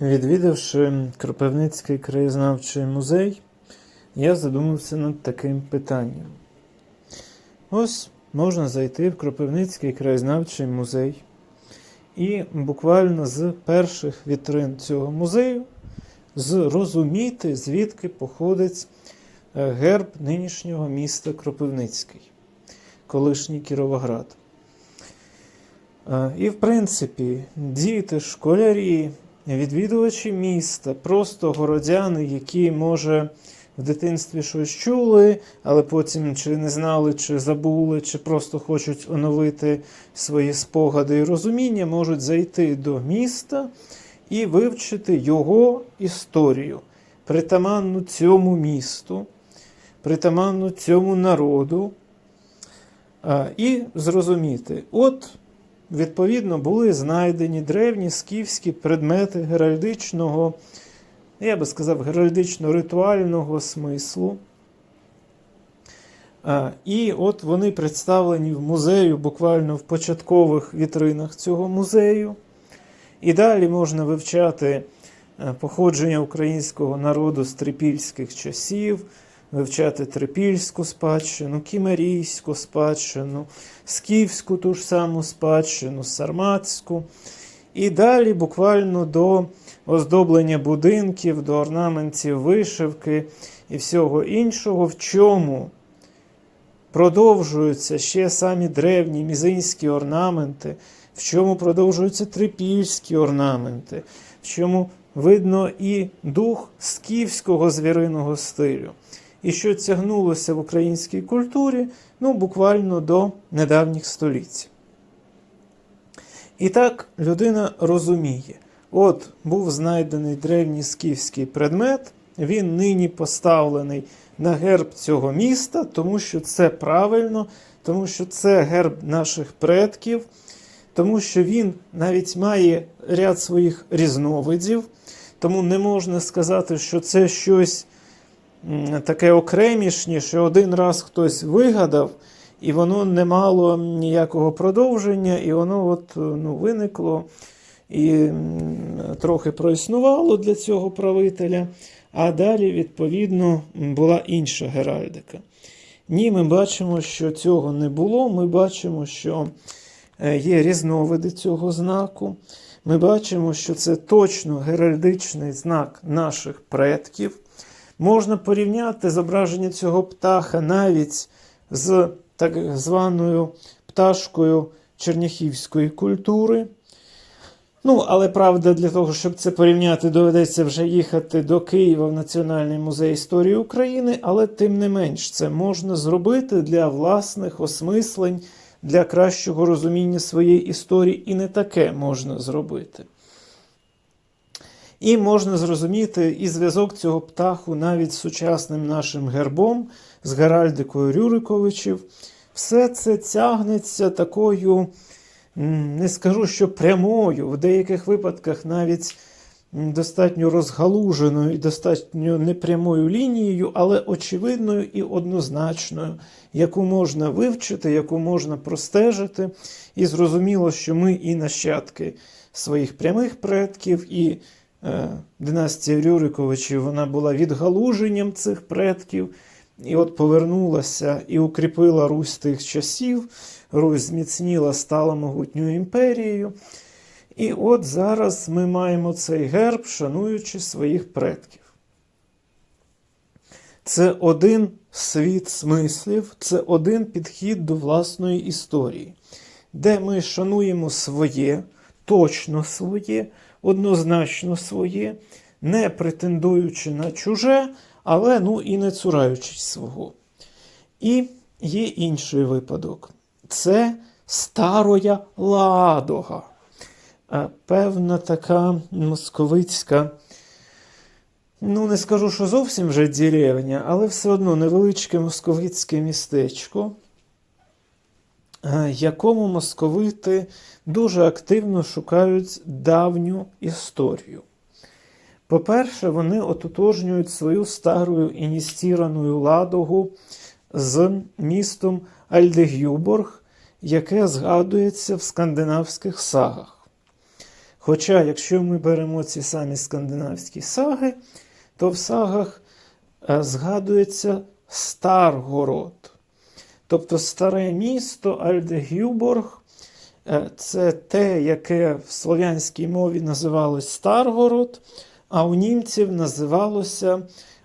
Відвідавши Кропивницький краєзнавчий музей, я задумався над таким питанням. Ось можна зайти в Кропивницький краєзнавчий музей, і буквально з перших вітрин цього музею зрозуміти, звідки походить е, герб нинішнього міста Кропивницький, колишній Кіровоград. Е, І, в принципі, діти, школярі, відвідувачі міста, просто городяни, які, може, в дитинстві щось чули, але потім чи не знали, чи забули, чи просто хочуть оновити свої спогади і розуміння, можуть зайти до міста і вивчити його історію, притаманну цьому місту, притаманну цьому народу, і зрозуміти, от Відповідно, були знайдені древні скіфські предмети геральдичного, я би сказав, геральдично-ритуального смислу. І от вони представлені в музею, буквально в початкових вітринах цього музею. І далі можна вивчати е, походження українського народу з трипільських часів, вивчати трипільську спадщину, кімерійську спадщину, скіфську ту ж саму спадщину, сарматську. І далі буквально до оздоблення будинків, до орнаментів вишивки і всього іншого, в чому продовжуються ще самі древні мізинські орнаменти, в чому продовжуються трипільські орнаменти, в чому видно і дух скіфського звіриного стилю і що тягнулося в українській культурі ну, буквально до недавніх століть. І так людина розуміє: от був знайдений древній скіфський предмет, він нині поставлений на герб цього міста, тому що це правильно, тому що це герб наших предків, тому що він навіть має ряд своїх різновидів, тому не можна сказати, що це щось таке окремішнє, що один раз хтось вигадав, і воно не мало ніякого продовження, і воно от, ну, виникло і трохи проіснувало для цього правителя. А далі, відповідно, була інша геральдика. Ні, ми бачимо, що цього не було. Ми бачимо, що е, є різновиди цього знаку. Ми бачимо, що це точно геральдичний знак наших предків. Можна порівняти зображення цього птаха навіть з так званою пташкою черняхівської культури. Ну, але правда, для того, щоб це порівняти, доведеться вже їхати до Києва в Національний музей історії України, але тим не менш це можна зробити для власних осмислень, для кращого розуміння своєї історії, і не таке можна зробити. І можна зрозуміти і зв'язок цього птаху навіть з сучасним нашим гербом, з Геральдикою Рюриковичів. Все це тягнеться такою, не скажу, що прямою, в деяких випадках навіть достатньо розгалуженою і достатньо непрямою лінією, але очевидною і однозначною, яку можна вивчити, яку можна простежити. І зрозуміло, що ми і нащадки своїх прямих предків. і династія Рюриковичів вона була відгалуженням цих предків, і от повернулася і укріпила Русь тих часів. Русь зміцніла, стала могутньою імперією. І от зараз ми маємо цей герб, шануючи своїх предків. Це один світ смислів, це один підхід до власної історії, де ми шануємо своє, точно своє однозначно своє, не претендуючи на чуже, але ну і не цураючись свого. І є інший випадок це староя ладога. Певна така московицька, ну, не скажу, що зовсім вже деревня, але все одно невеличке московицьке містечко, якому московити дуже активно шукають давню історію. По-перше, вони ототожнюють свою стару іністірану ладогу з містом Альдегюборг, яке згадується в скандинавських сагах. Хоча, якщо ми беремо ці самі скандинавські саги, то в сагах е, згадується Старгород. Тобто старе місто Альдегюборг е, це те, яке в слов'янській мові називалось Старгород, а у німців називалося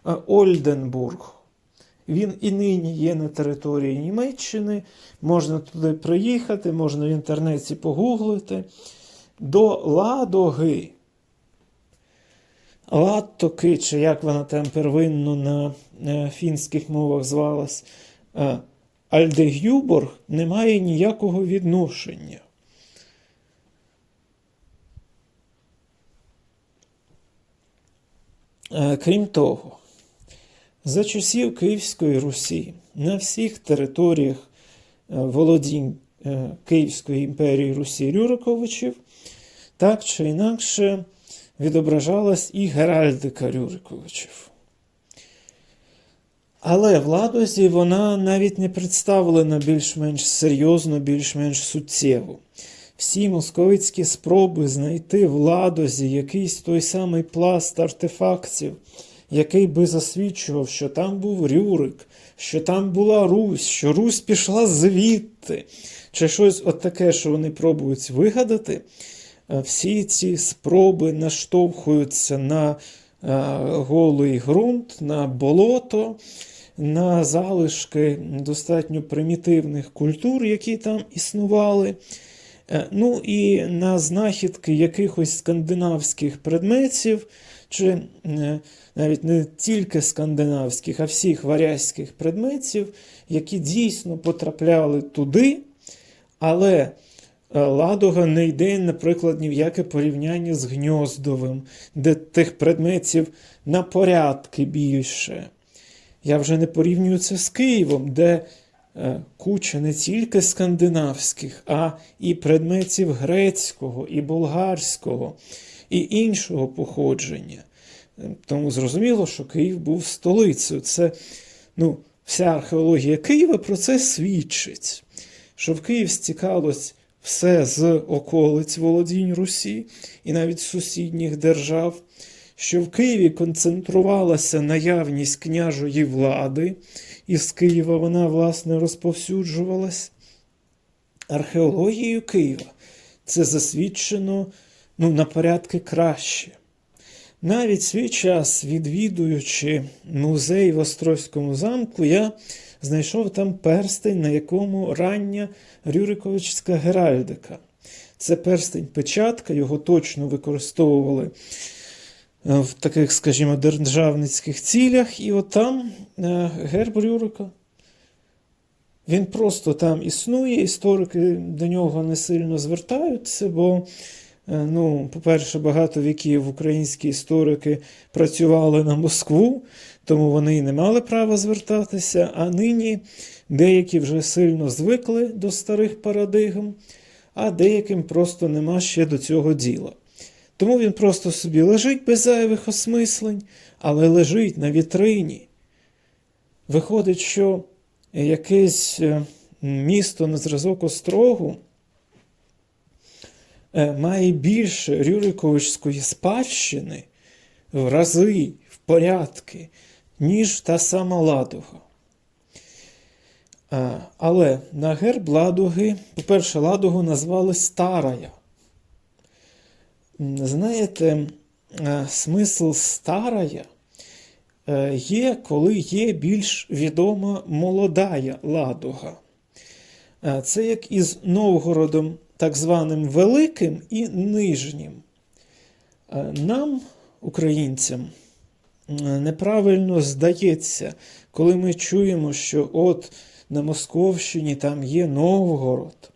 е, Ольденбург. Він і нині є на території Німеччини. Можна туди приїхати, можна в інтернеті погуглити. До Ладоги. Латтоки, чи як вона там первинно на е, фінських мовах звалась, Альдегюборг не має ніякого відношення. Е, Крім того, за часів Київської Русі на всіх територіях е, володінь е, Київської імперії Русі Рюриковичів так чи інакше відображалась і геральдика Рюриковичів. Але в Ладозі вона навіть не представлена більш-менш серйозно, більш-менш суттєво. Всі московицькі спроби знайти в Ладозі якийсь той самий пласт артефактів, який би засвідчував, що там був Рюрик, що там була Русь, що Русь пішла звідти, чи щось от таке, що вони пробують вигадати, е, всі ці спроби наштовхуються на е, голий ґрунт, на болото, на залишки достатньо примітивних культур, які там існували. Е, Ну і на знахідки якихось скандинавських предметів, чи е, навіть не тільки скандинавських, а всіх варязьких предметів, які дійсно потрапляли туди, але е, Ладога не йде, наприклад, ні в яке порівняння з Гньоздовим, де тих предметів на порядки більше. Я вже не порівнюю це з Києвом, де е, куча не тільки скандинавських, а і предметів грецького, і болгарського, і іншого походження. Е, Тому зрозуміло, що Київ був столицею. Це ну, вся археологія Києва про це свідчить, що в Київ стікалось все з околиць володінь Русі і навіть сусідніх держав, що в Києві концентрувалася наявність княжої влади, і з Києва вона, власне, розповсюджувалась. Археологією Києва це засвідчено ну, на порядки краще. Навіть свій час, відвідуючи музей в Острозькому замку, я знайшов там перстень, на якому рання Рюриковичська геральдика. Це перстень печатка, його точно використовували в таких, скажімо, державницьких цілях, і отам е, герб Рюрика. Він просто там існує, історики до нього не сильно звертаються, бо, е, ну, по-перше, багато віків українські історики працювали на Москву, тому вони і не мали права звертатися. А нині деякі вже сильно звикли до старих парадигм, а деяким просто нема ще до цього діла. Тому він просто собі лежить без зайвих осмислень, але лежить на вітрині. Виходить, що якесь е, місто на зразок острогу е, має більше Рюриковичської спадщини в рази, в порядки, ніж та сама Ладога. Е, Але на герб Ладоги, по-перше, Ладогу назвали Старая. Знаєте, е, смисл Старая е, є, коли є більш відома молодая Ладога. Е, Це як із Новгородом, так званим Великим і Нижнім. Нам, українцям, неправильно здається, коли ми чуємо, що от на Московщині там є Новгород,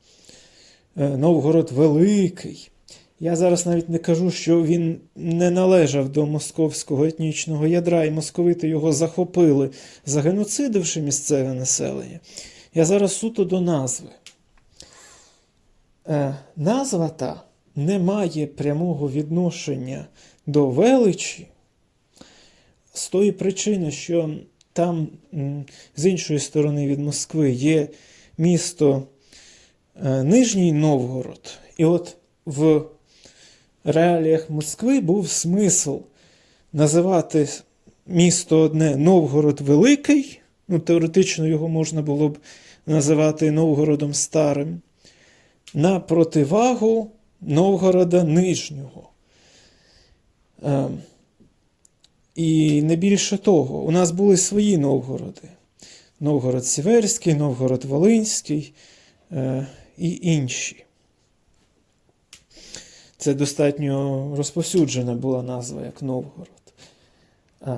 Новгород Великий. Я зараз навіть не кажу, що він не належав до московського етнічного ядра, і московити його захопили, загеноцидивши місцеве населення. Я зараз суто до назви. Е, назва та не має прямого відношення до величі з тої причини, що там з іншої сторони від Москви є місто е, Нижній Новгород, і от в реаліях Москви був смисл називати місто одне Новгород Великий, ну, теоретично його можна було б називати Новгородом Старим, на противагу Новгорода Нижнього. Ем, І не більше того, у нас були свої Новгороди. Новгород Сіверський, Новгород Волинський е, і інші. Це достатньо розповсюджена була назва як Новгород. А,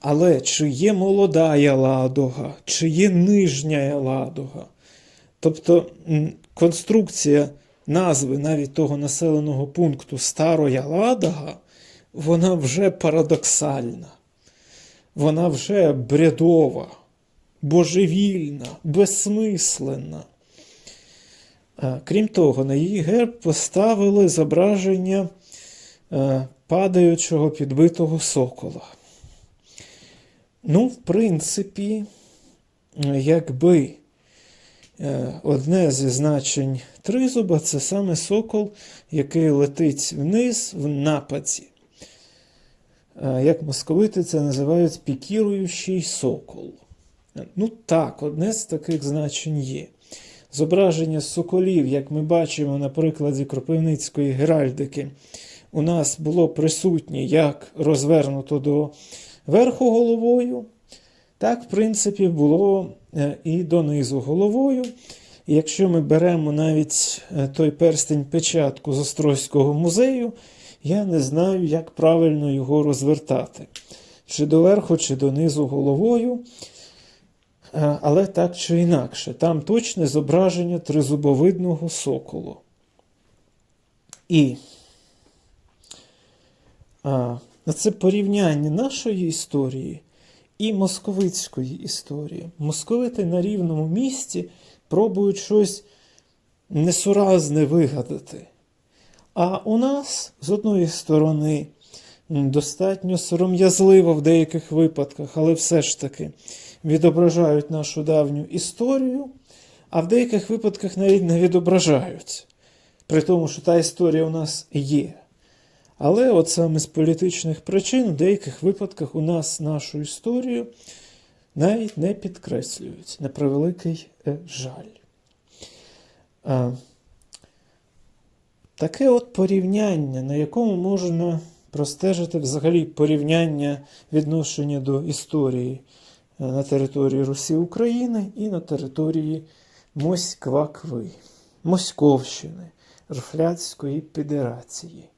але чи є молода Ладога, чи є нижня Ладога? Тобто конструкція назви навіть того населеного пункту Староя Ладога, вона вже парадоксальна, вона вже бредова, божевільна, безсмисленна. А, Крім того, на її герб поставили зображення е, падаючого підбитого сокола. Ну, в принципі, е, якби е, одне зі значень тризуба це саме сокол, який летить вниз в нападі. Е, Як московити це називають пікіруючий сокол. Е, Ну так, одне з таких значень є. Зображення соколів, як ми бачимо на прикладі Кропивницької геральдики, у нас було присутнє як розвернуто до верху головою, так, в принципі, було е, і донизу головою. Якщо ми беремо навіть е, той перстень печатку з Острозького музею, я не знаю, як правильно його розвертати. Чи доверху, чи донизу головою. Е, Але так чи інакше, там точне зображення тризубовидного соколу. І а, це порівняння нашої історії і московицької історії. Московити на рівному місці пробують щось несуразне вигадати. А у нас, з одної сторони, достатньо сором'язливо в деяких випадках, але все ж таки відображають нашу давню історію, а в деяких випадках навіть не відображають. При тому, що та історія у нас є. Але от саме з політичних причин в деяких випадках у нас нашу історію навіть не підкреслюють, на превеликий е, жаль. А, таке от порівняння, на якому можна простежити взагалі порівняння відношення до історії е, на території Русі України і на території Москва-Кви, Московщини, Рфляцької Федерації.